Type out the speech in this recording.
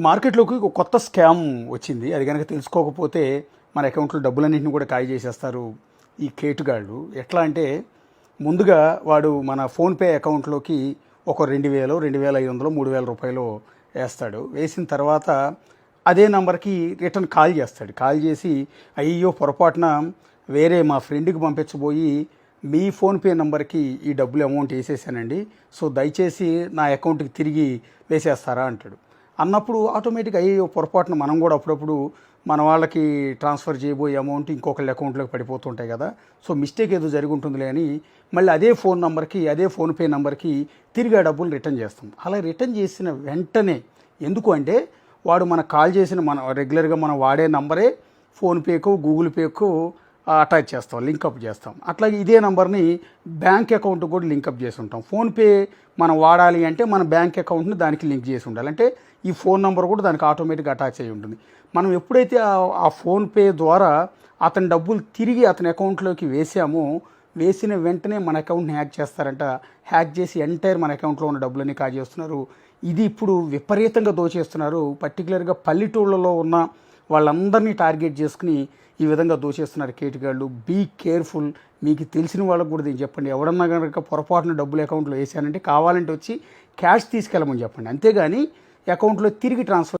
మార్కెట్లోకి ఒక కొత్త స్కామ్ వచ్చింది. అది కనుక తెలుసుకోకపోతే మన అకౌంట్లో డబ్బులన్నింటిని కూడా ఖాళీ చేసేస్తారు ఈ కేటుగాళ్ళు. ఎట్లా అంటే ముందుగా వాడు మన ఫోన్పే అకౌంట్లోకి ఒక రెండు వేలు రెండు వేల ఐదు వందలు మూడు వేల రూపాయలు వేస్తాడు. వేసిన తర్వాత అదే నంబర్కి రిటర్న్ కాల్ చేస్తాడు. కాల్ చేసి అయ్యో పొరపాటున వేరే మా ఫ్రెండ్కి పంపించబోయి మీ ఫోన్పే నంబర్కి ఈ డబ్బులు అమౌంట్ వేసేసానండి. సో దయచేసి నా అకౌంట్కి తిరిగి వేసేస్తారా? అంటాడు. అన్నప్పుడు ఆటోమేటిక్గా అయ్యే పొరపాటున మనం కూడా అప్పుడప్పుడు మన వాళ్ళకి ట్రాన్స్ఫర్ చేయబోయే అమౌంట్ ఇంకొకళ్ళ అకౌంట్లోకి పడిపోతుంటాయి కదా. సో మిస్టేక్ ఏదో జరిగి ఉంటుందిలే అని మళ్ళీ అదే ఫోన్ నెంబర్కి అదే ఫోన్పే నెంబర్కి తిరిగి ఆ డబ్బులు రిటర్న్ చేస్తాం. అలా రిటర్న్ చేసిన వెంటనే ఎందుకు అంటే వాడు మనకు కాల్ చేసిన మన రెగ్యులర్గా మనం వాడే నంబరే ఫోన్పేకు గూగుల్ పేకు అటాచ్ చేస్తాం లింకప్ చేస్తాం. అట్లాగే ఇదే నంబర్ని బ్యాంక్ అకౌంట్ కూడా లింకప్ చేసి ఉంటాం. ఫోన్పే మనం వాడాలి అంటే మన బ్యాంక్ అకౌంట్ని దానికి లింక్ చేసి ఉండాలి. అంటే ఈ ఫోన్ నెంబర్ కూడా దానికి ఆటోమేటిక్గా అటాచ్ అయి ఉంటుంది. మనం ఎప్పుడైతే ఆ- ఫోన్పే ద్వారా అతని డబ్బులు తిరిగి అతని అకౌంట్లోకి వేసామో వేసిన వెంటనే మన అకౌంట్ని హ్యాక్ చేస్తారంట. హ్యాక్ చేసి ఎంటైర్ మన అకౌంట్లో ఉన్న డబ్బులన్నీ కాజేస్తున్నారు. ఇది ఇప్పుడు విపరీతంగా దోచేస్తున్నారు. పర్టికులర్గా పల్లెటూళ్ళలో ఉన్న వాళ్ళందరినీ టార్గెట్ చేసుకుని ఈ విధంగా దోచేస్తున్నారు కేటుగాళ్ళు బీ కేర్ఫుల్ మీకు తెలిసిన వాళ్ళకు కూడా దీన్ని చెప్పండి. ఎవడన్నా కనుక పొరపాటున డబ్బులు అకౌంట్లో వేసానంటే కావాలంటే వచ్చి క్యాష్ తీసుకెళ్ళమని చెప్పండి. అంతేగాని అకౌంట్లో తిరిగి ట్రాన్స్ఫర్